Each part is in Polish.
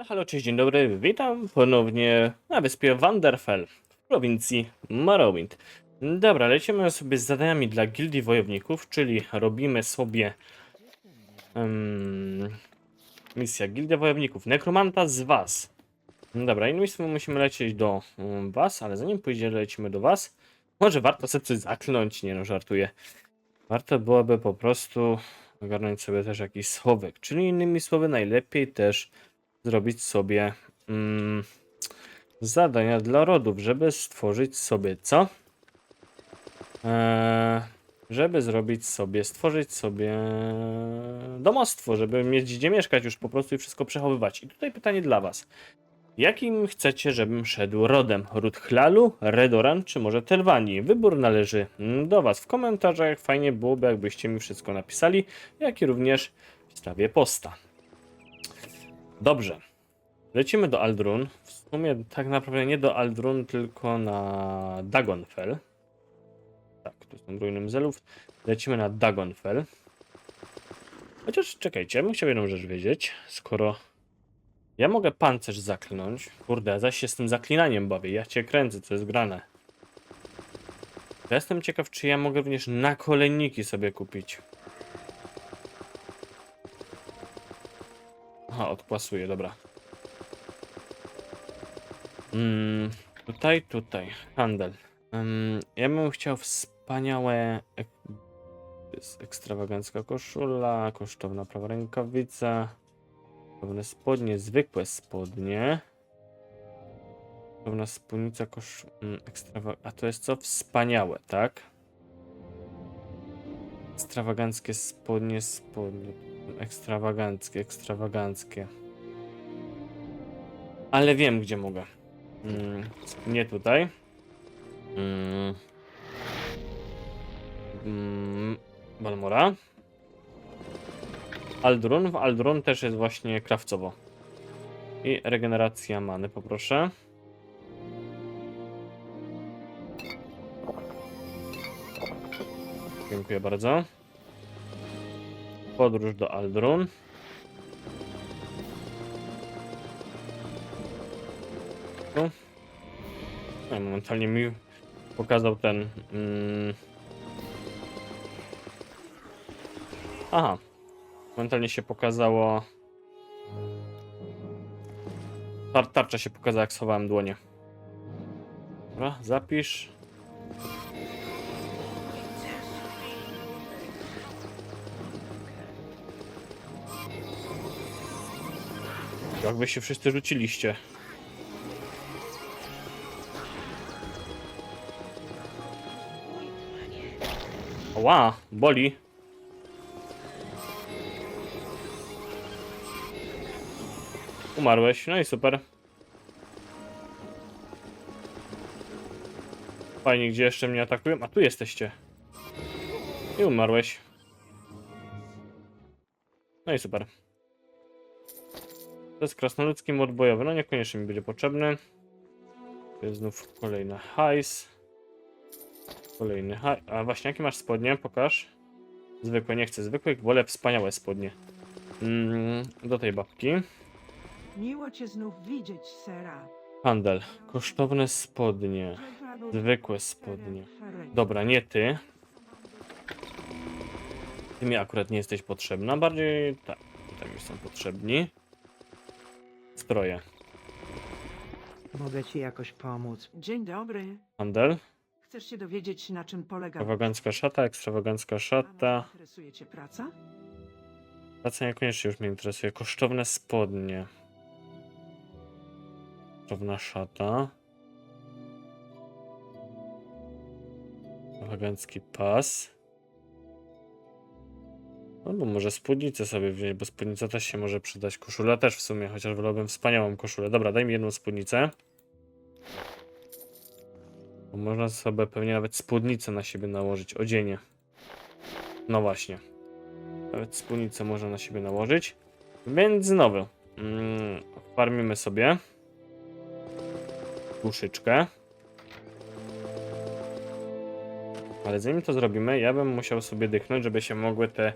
Halo, halo, cześć, dzień dobry. Witam ponownie na wyspie Wanderfell w prowincji Morrowind. Dobra, lecimy sobie z zadaniami dla gildii wojowników, czyli robimy sobie em, misja Gildia Wojowników. Nekromanta z was. Dobra, innymi słowy musimy lecieć do um, was, ale zanim pójdzie lecimy do was, może warto sobie coś zakląć, nie no, żartuję. Warto byłoby po prostu ogarnąć sobie też jakiś schowek, czyli innymi słowy najlepiej też zrobić sobie mm, zadania dla rodów, żeby stworzyć sobie co? Eee, żeby zrobić sobie, stworzyć sobie domostwo, żeby mieć gdzie mieszkać już po prostu i wszystko przechowywać. I tutaj pytanie dla was. Jakim chcecie, żebym szedł rodem? Ród Chlalu, Redoran czy może Telwanii? Wybór należy do was. W komentarzach fajnie byłoby, jakbyście mi wszystko napisali, jak i również w sprawie posta. Dobrze. Lecimy do Aldrun. W sumie tak naprawdę nie do Aldrun, tylko na Dagonfell. Tak, tu są ruiny Mzelów. Lecimy na Dagonfell. Chociaż czekajcie, bym chciał jedną rzecz wiedzieć. Skoro ja mogę pancerz zaklnąć. Kurde, zaś się z tym zaklinaniem bawię. Ja cię kręcę, co jest grane. Ja jestem ciekaw, czy ja mogę również nakolenniki sobie kupić. Aha, odpłasuję, dobra. Mm, tutaj, tutaj. Handel. Mm, ja bym chciał wspaniałe. Ek jest ekstrawagancka koszula, kosztowna prawa rękawica, kosztowne spodnie, zwykłe spodnie. Kosztowna spódnica, kosz... Ekstrawa... A to jest co? Wspaniałe, tak? Ekstrawaganckie spodnie, spodnie. Ekstrawaganckie, ekstrawaganckie. Ale wiem, gdzie mogę. Mm, nie tutaj. Mm. Mm. Aldrun. W Aldrun też jest właśnie krawcowo. I regeneracja many, poproszę. Dziękuję bardzo. Podróż do Aldrun. No, momentalnie mi pokazał ten. Mm... Aha. Momentalnie się pokazało. Tar tarcza się pokazała, jak schowałem dłonie. Dobra, zapisz. Jakby się wszyscy rzuciliście. Ła, boli. Umarłeś, no i super. Fajnie, gdzie jeszcze mnie atakują? A tu jesteście. I umarłeś. No i super. To jest krasnoludzki mod bojowy. No niekoniecznie mi będzie potrzebny. To jest znów kolejny hajs. Kolejny hajs. A właśnie, jakie masz spodnie? Pokaż. Zwykłe, nie chcę zwykłych, wolę wspaniałe spodnie. Mm, do tej babki. Miło cię znów widzieć, Sera. Handel. Kosztowne spodnie. Zwykłe spodnie. Dobra, nie ty. Ty mi akurat nie jesteś potrzebna. Bardziej tak. Tak mi są potrzebni. Stroje. Mogę ci jakoś pomóc. Dzień dobry. Handel. Chcesz się dowiedzieć, na czym polega Ekstrawagancka szata, ekstrawagancka szata. Interesuje cię praca? Praca niekoniecznie już mnie interesuje. Kosztowne spodnie. Kosztowna szata. Ekstrawagancki pas. Albo może spódnicę sobie wziąć, bo spódnica też się może przydać. Koszula też w sumie, chociaż wolałbym wspaniałą koszulę. Dobra, daj mi jedną spódnicę. Bo można sobie pewnie nawet spódnicę na siebie nałożyć, odzienie. No właśnie. Nawet spódnicę można na siebie nałożyć. Więc znowu. Mm, farmimy sobie. Duszyczkę. Ale zanim to zrobimy, ja bym musiał sobie dychnąć, żeby się mogły te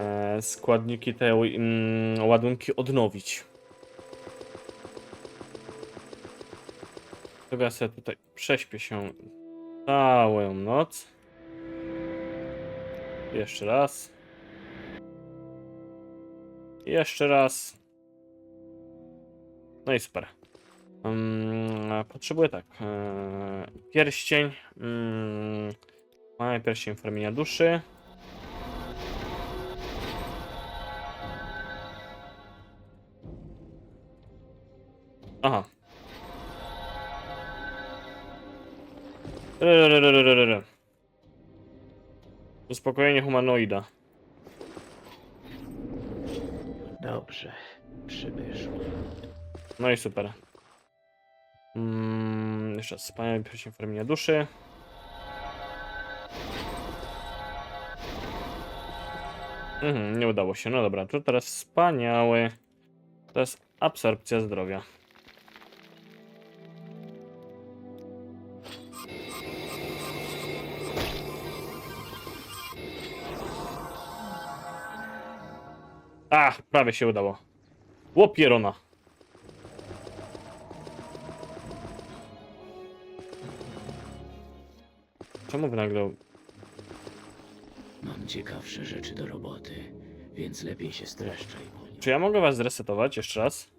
E, składniki, te mm, ładunki odnowić. Chyba ja sobie tutaj prześpię się całą noc. Jeszcze raz. Jeszcze raz. No i super. Um, potrzebuję tak. Yy, pierścień. Mm, yy, mamy pierścień formienia duszy. Aha. Re. Uspokojenie humanoida. Dobrze, przybyszu. No i super. Mm, jeszcze raz, wspaniały formienia duszy. Mhm, nie udało się. No dobra, to teraz wspaniały. To jest absorpcja zdrowia. Ach, prawie się udało. Łopierona. Czemu wy nagle... Mam ciekawsze rzeczy do roboty, więc lepiej się streszczaj. Czy ja mogę was zresetować jeszcze raz?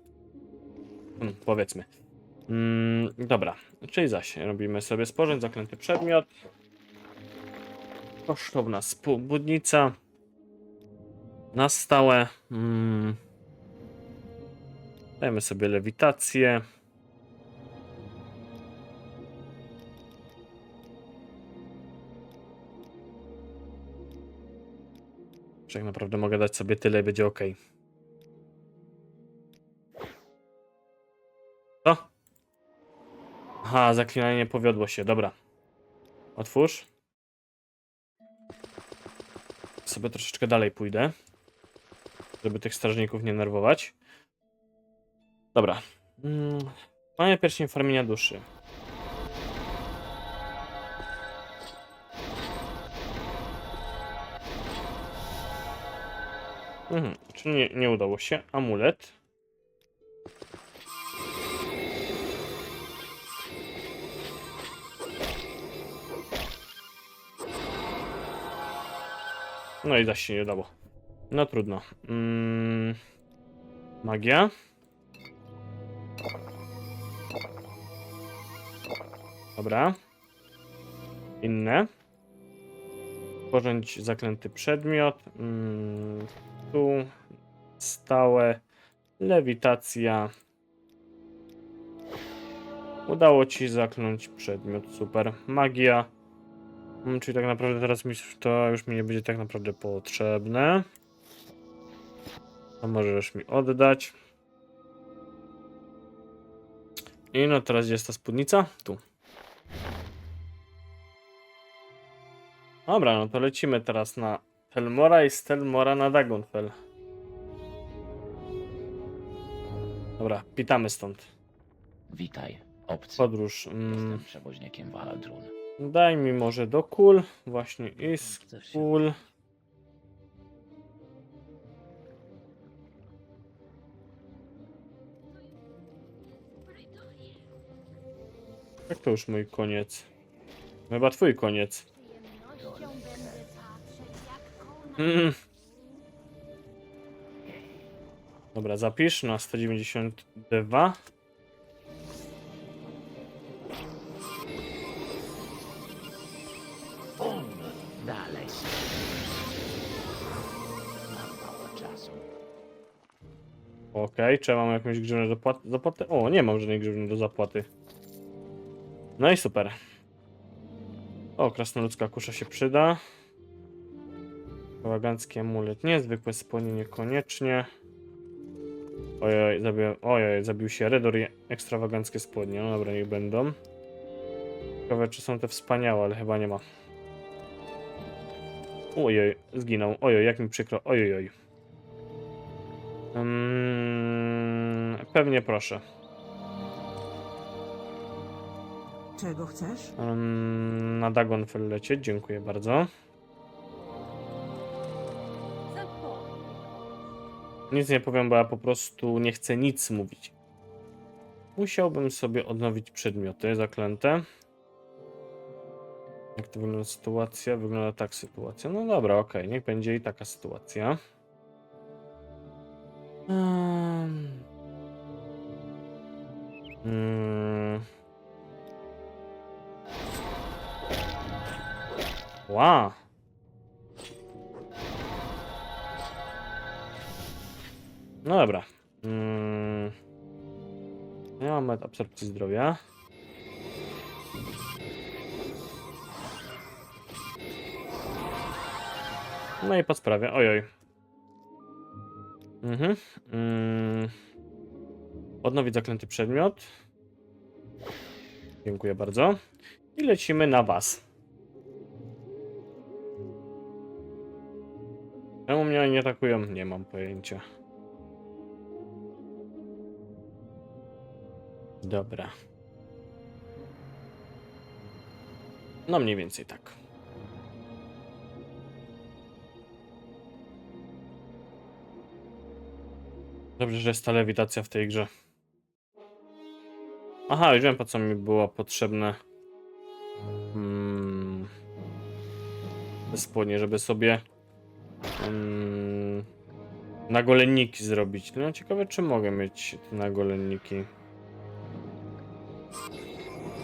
Hmm, powiedzmy. Mm, dobra, czyli zaś robimy sobie sporządź, zaklęty przedmiot. Kosztowna spódnica. Na stałe. Mm. Dajmy sobie lewitację. Tak naprawdę mogę dać sobie tyle i będzie ok. Co? Aha, zaklinanie nie powiodło się, dobra. Otwórz. Sobie troszeczkę dalej pójdę. Żeby tych strażników nie nerwować. Dobra. Mm, Mamy pierścień formienia duszy. Mhm, czyli nie, nie udało się. Amulet. No i zaś się nie udało. No trudno. Mm, magia. Dobra. Inne. Porządź zaklęty przedmiot. Mm, tu stałe. Lewitacja. Udało ci zakląć przedmiot. Super. Magia. Mm, Czyli tak naprawdę teraz mi to już mi nie będzie tak naprawdę potrzebne. To możesz mi oddać. I no teraz gdzie jest ta spódnica? Tu. Dobra, no to lecimy teraz na Telmora i z Telmora na Dagonfell. Dobra, pitamy stąd. Witaj, obcy. Podróż. Mm, Jestem przewoźnikiem Waldrun. daj mi może do kul. Właśnie i z Chcesz się kul. Jak to już mój koniec? Chyba twój koniec. Mm. Dobra, zapisz na 192. Dalej. Mam. Okej, czy ja mam jakąś grzywnę do płat- zapłaty? O, nie mam żadnej grzywny do zapłaty. No i super. O, krasnoludzka kusza się przyda. Bałagancki amulet nie, zwykłe spłonie niekoniecznie. Ojoj, zabił, ojoj, zabił się Redor i ekstrawaganckie spodnie. No dobra, niech będą. Ciekawe, czy są te wspaniałe, ale chyba nie ma. Ojoj, zginął. Ojoj, jak mi przykro. Ojoj. Mm, pewnie proszę. Czego chcesz? Mm, na Dagonfell lecieć, dziękuję bardzo. Nic nie powiem, bo ja po prostu nie chcę nic mówić. Musiałbym sobie odnowić przedmioty zaklęte. Jak to wygląda sytuacja? Wygląda tak sytuacja. No dobra, okej, niech będzie i taka sytuacja. Um. Mm. Wow. No dobra. Mm. Ja mam absorpcji zdrowia. No i po sprawie. Ojoj. Mhm. Mm. Odnowić zaklęty przedmiot. Dziękuję bardzo. I lecimy na was. Czemu mnie nie atakują? Nie mam pojęcia. Dobra. No mniej więcej tak. Dobrze, że jest ta lewitacja w tej grze. Aha, już wiem po co mi było potrzebne. Hmm. Spodnie, żeby sobie mm, nagolenniki zrobić. No ciekawe, czy mogę mieć te nagolenniki.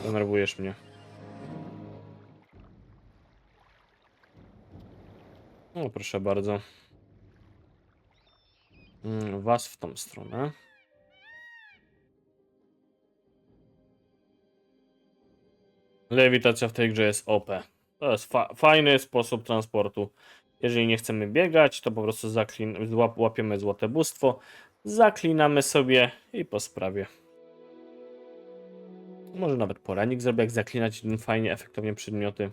Denerwujesz mnie. No proszę bardzo. Mm, Was w tą stronę. Lewitacja w tej grze jest OP. To jest fa fajny sposób transportu. Jeżeli nie chcemy biegać, to po prostu zaklin złap łapiemy złote bóstwo, zaklinamy sobie i po sprawie. Może nawet poranik zrobię, jak zaklinać fajnie, efektownie przedmioty.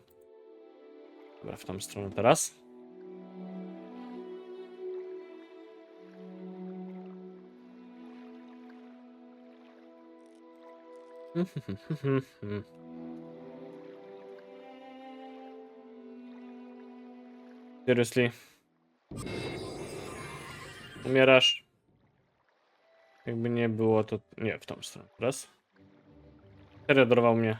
Dobra, w tą stronę teraz. Seriously? Umierasz? Jakby nie było, to... Nie, w tą stronę. Raz. Serio dorwał mnie.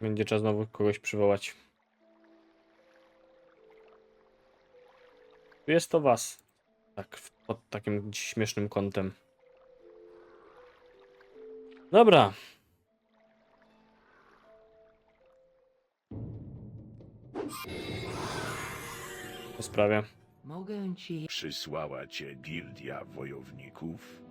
Będzie czas znowu kogoś przywołać. Jest to was. Tak, pod takim śmiesznym kątem. Dobra. Po sprawie. Mogę ci Przysłała cię gildia wojowników?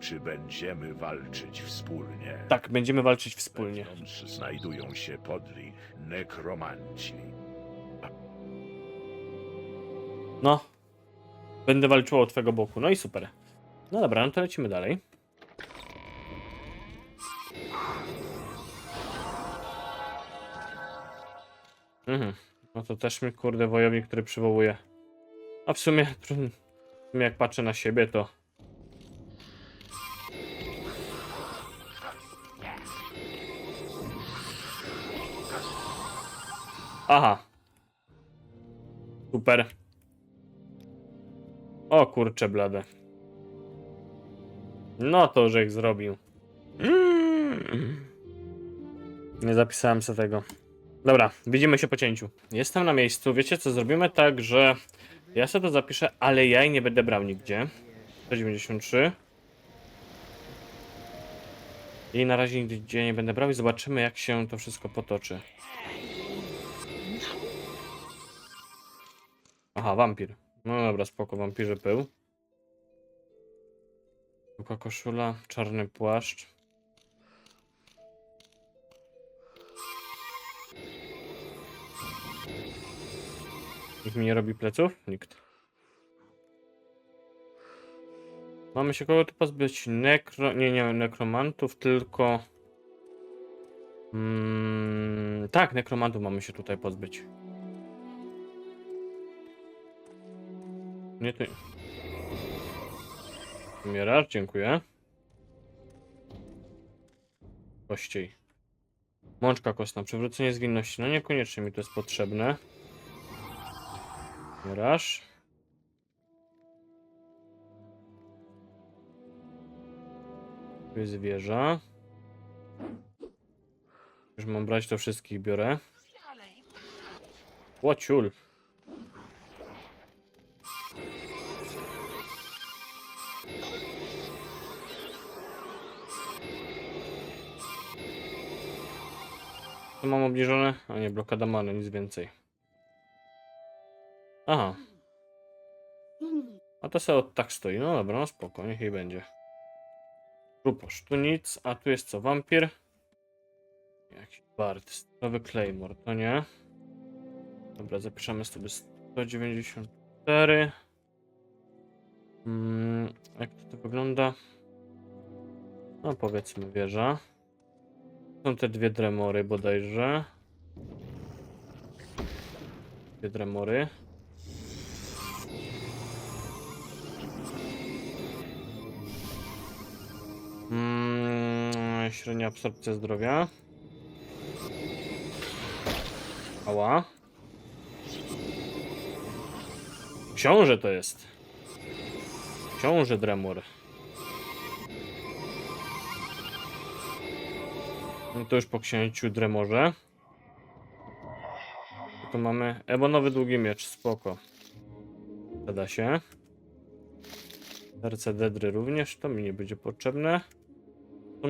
Czy będziemy walczyć wspólnie? Tak, będziemy walczyć wspólnie. Wewnątrz znajdują się podli nekromanci. No. Będę walczył od twego boku. No i super. No dobra, no to lecimy dalej. Mhm. No to też mi kurde wojownik, który przywołuje. A w sumie, w sumie jak patrzę na siebie, to. Aha. Super. O kurcze blade. No to żech zrobił. Mm. Nie zapisałem sobie tego. Dobra, widzimy się po cięciu. Jestem na miejscu. Wiecie co, zrobimy tak, że ja sobie to zapiszę, ale ja jej nie będę brał nigdzie. 193. I na razie nigdzie nie będę brał i zobaczymy jak się to wszystko potoczy. Aha, wampir. No dobra, spoko, wampirze pył. Tylko koszula, czarny płaszcz. Nikt mi nie robi pleców? Nikt. Mamy się kogo tu pozbyć? Nekro... Nie, nie nekromantów, tylko... Mm, tak, nekromantów mamy się tutaj pozbyć. Nie ty. Umierasz, dziękuję. Kościej. Mączka kostna, przywrócenie zwinności. No niekoniecznie mi to jest potrzebne. Umierasz. Tu jest. Już mam brać, to wszystkich biorę. Łociul. To mam obniżone? A nie, blokada many, nic więcej. Aha. A to sobie od tak stoi. No dobra, no spoko, niech jej będzie. Ruposz, tu nic, a tu jest co? Wampir? Jakiś bard, nowy Claymore, to nie. Dobra, zapiszemy sobie 194. Mm, jak to, to wygląda? No powiedzmy wieża. Są te dwie dremory bodajże. Dwie dremory. Mm, średnia absorpcja zdrowia. Ała. Książę to jest. Książę Dremor. No to już po księciu Dremorze. Tu mamy ebonowy długi miecz, spoko. Zada się. Serce Dedry również, to mi nie będzie potrzebne.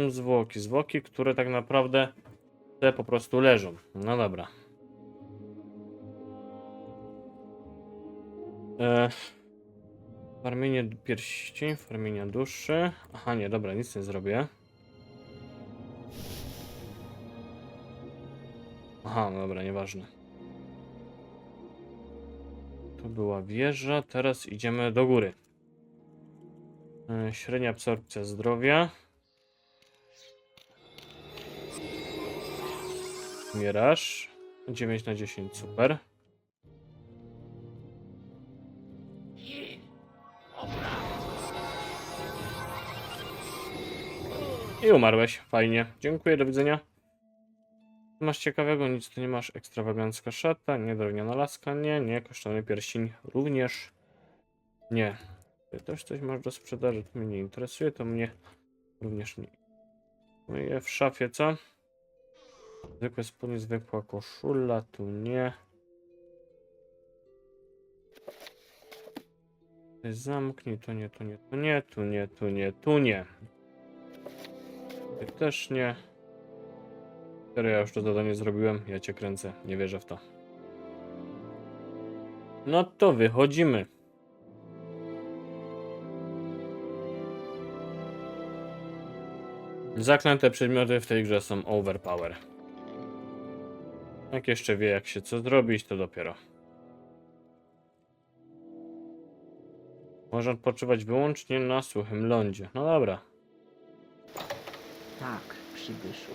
Zwłoki, zwłoki, które tak naprawdę te po prostu leżą. No dobra. E, farmienie pierścień, farmienia duszy. Aha, nie, dobra, nic nie zrobię. Aha, no dobra, nieważne. To była wieża, teraz idziemy do góry. E, Średnia absorpcja zdrowia. Mieraż. 9 na 10, super. I umarłeś, fajnie. Dziękuję, do widzenia. Masz ciekawego, nic tu nie masz. Ekstrawagancka szata, nie drewniana laska, nie, nie, kosztowny pierścień również. Nie. Ty też coś masz do sprzedaży, to mnie nie interesuje, to mnie również nie. No i w szafie co? Zwykłe spodnie, zwykła koszula, tu nie. Zamknij, to nie, to nie, to nie, tu nie, tu nie, tu nie. Ty też nie. Serio, ja już to zadanie zrobiłem, ja cię kręcę, nie wierzę w to. No to wychodzimy. Zaklęte przedmioty w tej grze są overpower. Jak jeszcze wie, jak się co zrobić, to dopiero. Można odpoczywać wyłącznie na suchym lądzie. No dobra. Tak, przybyszu.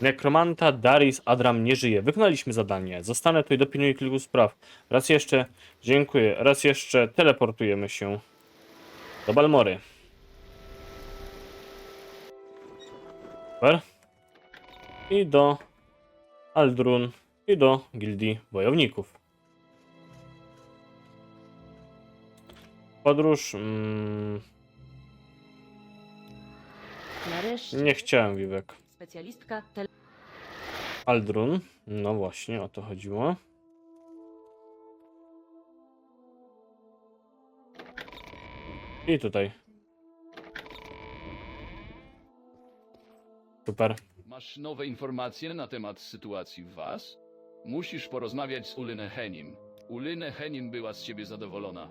Nekromanta Daris Adram nie żyje. Wykonaliśmy zadanie. Zostanę tu i dopilnuję kilku spraw. Raz jeszcze dziękuję. Raz jeszcze teleportujemy się do Balmory. Super. I do Aldrun. I do Gildii Wojowników. Podróż. Mm, Nareszcie. nie chciałem, Wiwek. Specjalistka tele... Aldrun. No właśnie, o to chodziło. I tutaj. Super. Masz nowe informacje na temat sytuacji w Was? Musisz porozmawiać z Ulynę Henim. Ulynę Henim była z ciebie zadowolona.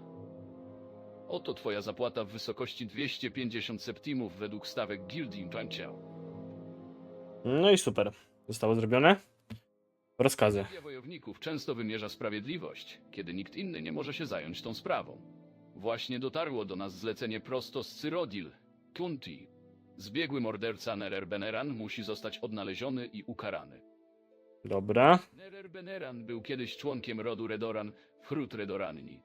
Oto twoja zapłata w wysokości 250 septimów według stawek Gildii Panciał. No i super. Zostało zrobione. Rozkazy. Wojowników często wymierza sprawiedliwość, kiedy nikt inny nie może się zająć tą sprawą. Właśnie dotarło do nas zlecenie prosto z Cyrodil, Kunti. Zbiegły morderca Nerer Beneran musi zostać odnaleziony i ukarany. Dobra. Nerer Beneran był kiedyś członkiem rodu Redoran wśród Redoranni.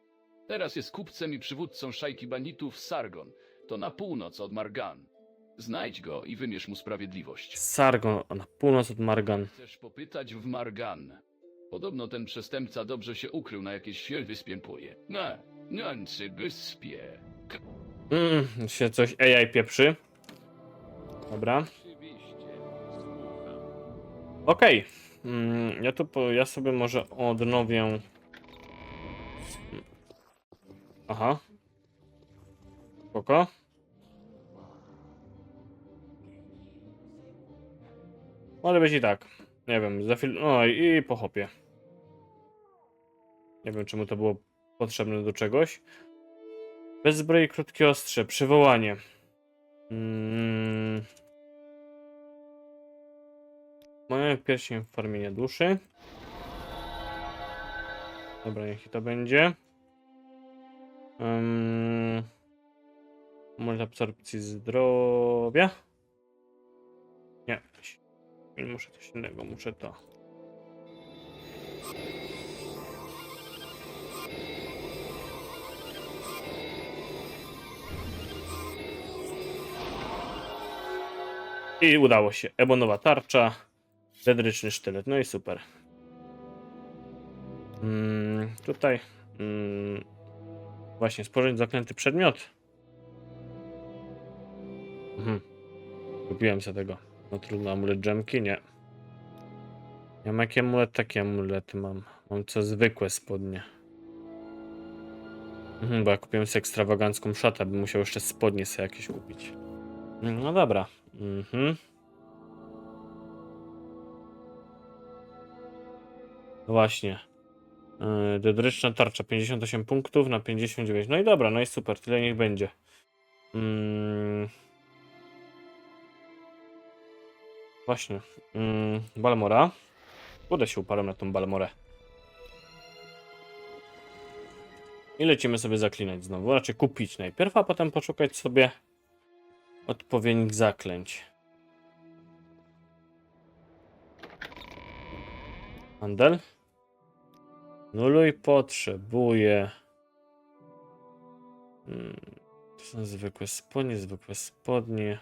Teraz jest kupcem i przywódcą szajki banditów Sargon, to na północ od Margan. Znajdź go i wymierz mu sprawiedliwość. Sargon na północ od Margan. Chcesz popytać w Margan. Podobno ten przestępca dobrze się ukrył na jakiejś wyspie poje. Na, nancy wyspie. K- Mm, się coś AI pieprzy. Dobra. Okej. Mm, ja tu po, ja sobie może odnowię. Aha. Spoko. Może być i tak. Nie wiem, za chwilę. No i po hopie. Nie wiem, czemu to było potrzebne do czegoś. Bez zbroi krótkie ostrze, przywołanie. Mm. Moja pierścień w formie duszy. Dobra, niech to będzie. Um, może absorpcji zdrowia? Nie. Muszę coś innego, muszę to. I udało się. Ebonowa tarcza. Dedryczny sztylet. No i super. Mm, tutaj. Mm, właśnie, spożyć zaklęty przedmiot. Mhm. Kupiłem sobie tego. No trudno, amulet dżemki? Nie. Ja mam jakie amulet? Takie amulety mam. Mam co zwykłe spodnie. Mhm, bo ja kupiłem sobie ekstrawagancką szatę, bym musiał jeszcze spodnie sobie jakieś kupić. No dobra. Mhm. Właśnie. Yy, Dedryczna tarcza 58 punktów na 59. No i dobra, no i super, tyle niech będzie. Mm. Właśnie. Mm, Balmora. Uda się uparłem na tą Balmorę. I lecimy sobie zaklinać znowu. Raczej kupić najpierw, a potem poszukać sobie odpowiednich zaklęć. Handel. Nuluj potrzebuje. Hmm, to są zwykłe spodnie, zwykłe spodnie.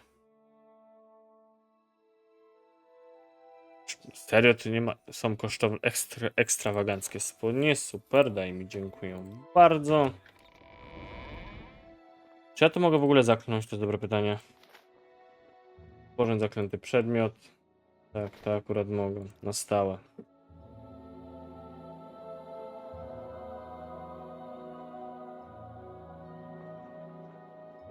Serio, tu nie ma. Są kosztowne, ekstra, ekstrawaganckie spodnie. Super, daj mi, dziękuję bardzo. Czy ja to mogę w ogóle zakląć? To jest dobre pytanie. Porząd zaklęty przedmiot. Tak, to akurat mogę. Na stałe.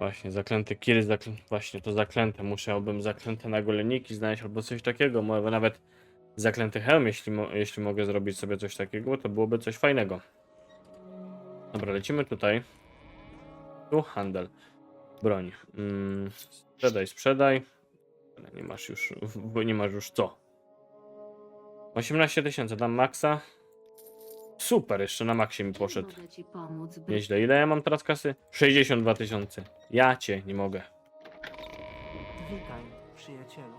Właśnie, zaklęty zaklę... właśnie to zaklęte. Musiałbym zaklęte nagoleniki znaleźć albo coś takiego. Może nawet zaklęty hełm, jeśli, mo jeśli mogę zrobić sobie coś takiego, to byłoby coś fajnego. Dobra, lecimy tutaj. Tu handel. Broń. Mm, sprzedaj, sprzedaj. Nie masz już, nie masz już co. 18 tysięcy, dam maksa. Super, jeszcze na maksie mi poszedł. Mogę ci pomóc, by... Nieźle. Ile ja mam teraz kasy? 62 tysiące. Ja cię nie mogę. Witaj, przyjacielu.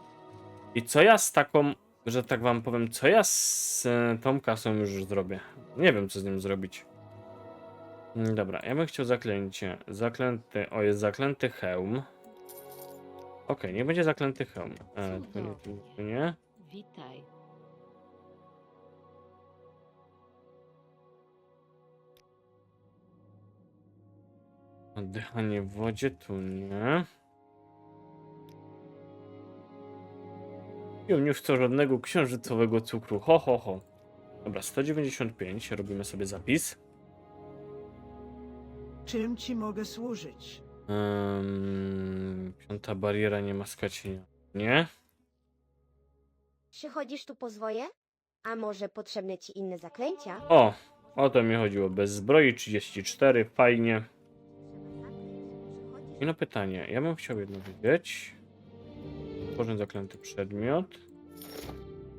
I co ja z taką, że tak wam powiem, co ja z e, tą kasą już zrobię? Nie wiem, co z nim zrobić. Mm, Dobra, ja bym chciał zaklęcie. Zaklęty, o jest zaklęty hełm. Okej, nie będzie zaklęty hełm. E, tu nie, tu, tu nie. Witaj. Oddychanie w wodzie, tu nie. I nie chcę żadnego księżycowego cukru. Ho, ho, ho. Dobra, 195. Robimy sobie zapis. Czym ci mogę służyć? Ym, piąta bariera nie ma skacienia. Nie? Przychodzisz tu po zwoje? A może potrzebne ci inne zaklęcia? O, o to mi chodziło. Bez zbroi 34, fajnie. I no pytanie, ja bym chciał jedno wiedzieć. Tworzę zaklęty przedmiot.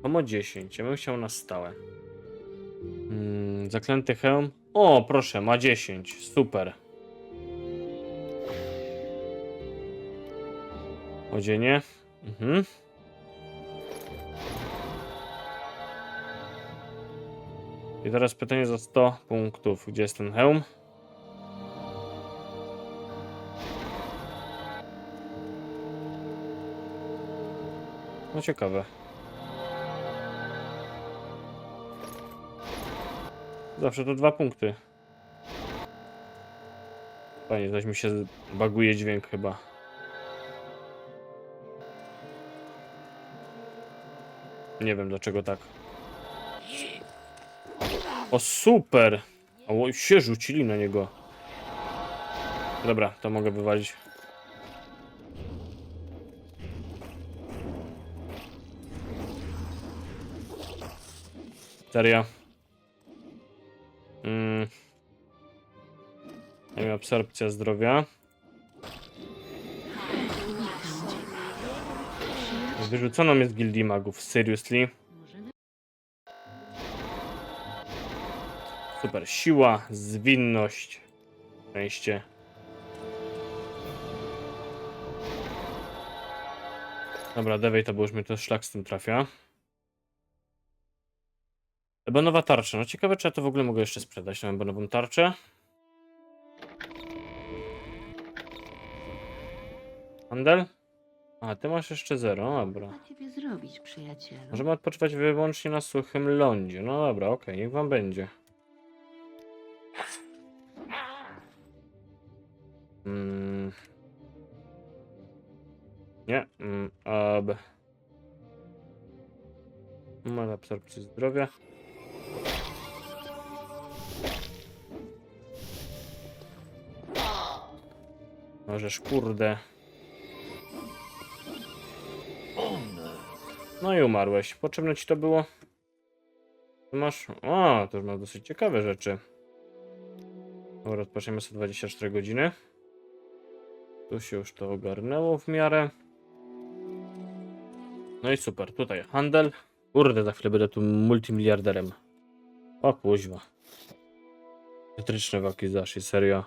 Pomo 10, ja bym chciał na stałe. Mm, zaklęty hełm. O, proszę, ma 10, super. Odzienie. Mhm. I teraz pytanie za 100 punktów. Gdzie jest ten hełm? No ciekawe. Zawsze to dwa punkty. Panie, zaś mi się baguje dźwięk chyba. Nie wiem dlaczego tak. O super! O, się rzucili na niego. Dobra, to mogę wywalić. Serio. Mm. Absorpcja zdrowia. Wyrzucono mnie z gildii magów. Seriously? Super. Siła, zwinność. Szczęście. Dobra, Dewej to bo już mnie to szlak z tym trafia. Ebonowa tarcza. No ciekawe, czy ja to w ogóle mogę jeszcze sprzedać, tą ebonową tarczę. Handel? A, ty masz jeszcze zero, dobra. ciebie zrobić, przyjacielu. Możemy odpoczywać wyłącznie na suchym lądzie. No dobra, okej, niech wam będzie. Mm. Nie, mm, ab. Ma absorpcję zdrowia. Możesz, kurde. No i umarłeś. Potrzebne ci to było? Tu masz. O, to już ma dosyć ciekawe rzeczy. Dobra, odpoczniemy sobie 24 godziny. Tu się już to ogarnęło w miarę. No i super, tutaj handel. Kurde, za chwilę będę tu multimiliarderem. O kuźwa. Etryczne walki zasz, serio.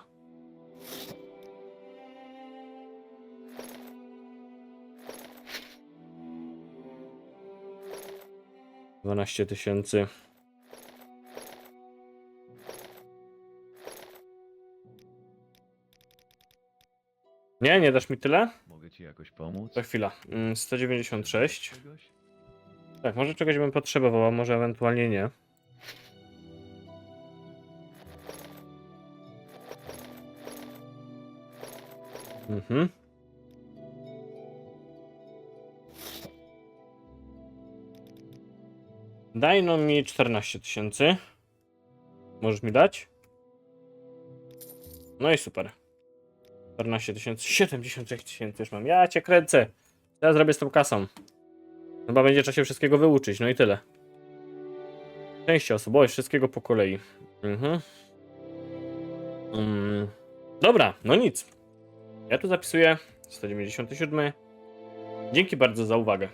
Dwanaście tysięcy. Nie, nie dasz mi tyle? Mogę ci jakoś pomóc? Za chwila. Mm, 196. Czegoś? Tak, może czegoś bym potrzebował, a może ewentualnie nie. Mhm. Daj no mi 14 tysięcy. Możesz mi dać? No i super. 14 tysięcy, 76 tysięcy już mam. Ja cię kręcę. Ja zrobię z tą kasą? Chyba będzie trzeba się wszystkiego wyuczyć, no i tyle. Szczęście osobowość, wszystkiego po kolei. Mhm. Mm. Dobra, no nic. Ja tu zapisuję 197. Dzięki bardzo za uwagę.